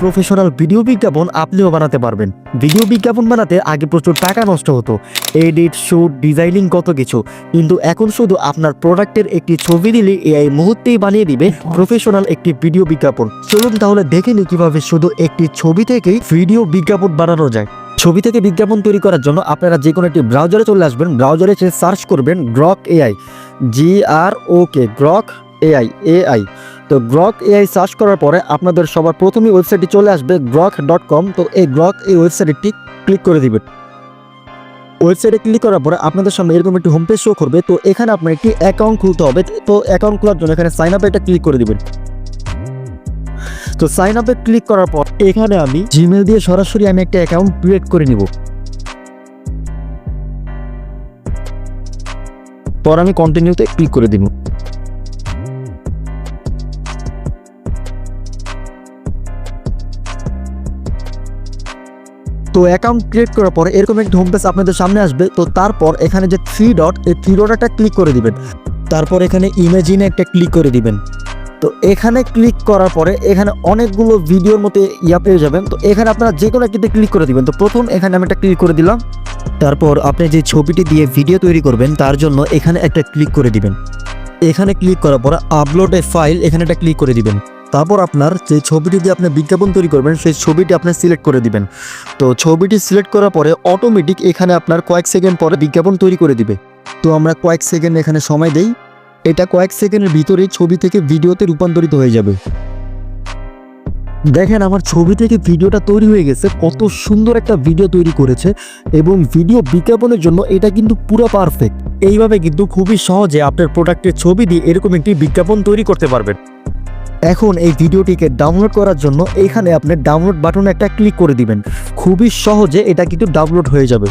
Professional video বিজ্ঞাপন আপনিও বানাতে পারবেন। ভিডিও বিজ্ঞাপন বানাতে আগে প্রচুর টাকা নষ্ট হতো। এডিট শুট ডিজাইনিং কত কিছু। কিন্তু এখন শুধু আপনার প্রোডাক্টের একটি ছবি দিলে এআই মুহূর্তেই বানিয়ে দিবে প্রফেশনাল একটি ভিডিও বিজ্ঞাপন। চলুন তাহলে দেখে নিই কীভাবে শুধু একটি ছবি থেকেই ভিডিও বিজ্ঞাপন বানানো যায়। ছবি থেকে বিজ্ঞাপন তৈরি করার জন্য আপনারা যে কোনো একটি ব্রাউজারে চলে আসবেন। ব্রাউজারে এসে সার্চ করবেন গ্রক এআই জি আর ওকে গ্রক এআই এআই তো গ্রক এআই সার্চ করার পরে আপনাদের সবার প্রথমেই ওয়েবসাইটটি চলে আসবে গ্রক ডট কম তো এই গ্রক এই ওয়েবসাইটটি ক্লিক করে দিবেন। ওয়েবসাইটে ক্লিক করার পরে আপনাদের সামনে এরকম একটি হোম পেজ শো করবে। তো এখানে আপনার একটি অ্যাকাউন্ট খুলতে হবে। তো অ্যাকাউন্ট খোলার জন্য এখানে সাইন আপে এটা ক্লিক করে দিবেন। তো সাইন আপে ক্লিক করার পর এখানে আমি জিমেল দিয়ে সরাসরি আমি একটা অ্যাকাউন্ট ক্রিয়েট করে নিব। পর আমি কন্টিনিউতে ক্লিক করে দিব। তো অ্যাকাউন্ট ক্রিয়েট করার পরে এরকম একটা হোম পেজ আপনাদের সামনে আসবে। তো তারপর এখানে যে থ্রি ডট এই থ্রি ডট একটা ক্লিক করে দিবেন। তারপর এখানে ইমেজিনে একটা ক্লিক করে দিবেন। তো এখানে ক্লিক করার পরে এখানে অনেকগুলো ভিডিওর মতো ইয়া পেয়ে যাবেন। তো এখানে আপনারা যে কোনো একটিতে ক্লিক করে দিবেন। তো প্রথম এখানে আমি একটা ক্লিক করে দিলাম। তারপর আপনি যে ছবিটি দিয়ে ভিডিও তৈরি করবেন, তার জন্য এখানে একটা ক্লিক করে দিবেন। এখানে ক্লিক করার পর আপলোড এ ফাইল এখানে একটা ক্লিক করে দিবেন। তারপর আপনার যে ছবিটি দিয়ে আপনি বিজ্ঞাপন তৈরি করবেন, সেই ছবিটি আপনি সিলেক্ট করে দিবেন। তো ছবিটি সিলেক্ট করার পরে অটোমেটিক এখানে আপনার কয়েক সেকেন্ড পরে বিজ্ঞাপন তৈরি করে দিবে। তো আমরা কয়েক সেকেন্ড এখানে সময় দেই। এটা কয়েক সেকেন্ডের ভিতরেই ছবি থেকে ভিডিওতে রূপান্তরিত হয়ে যাবে। দেখেন আমার ছবি থেকে ভিডিওটা তৈরি হয়ে গেছে, কত সুন্দর একটা ভিডিও তৈরি করেছে এবং ভিডিও বিজ্ঞাপনের জন্য এটা কিন্তু পুরো পারফেক্ট এইভাবে কিন্তু খুবই সহজে আপনার প্রোডাক্টের ছবি দিয়ে এরকম একটি বিজ্ঞাপন তৈরি করতে পারবেন। এখন এই ভিডিওটিকে ডাউনলোড করার জন্য এখানে আপনি ডাউনলোড বাটনে একটা ক্লিক করে দিবেন। খুবই সহজে এটা কিন্তু ডাউনলোড হয়ে যাবে।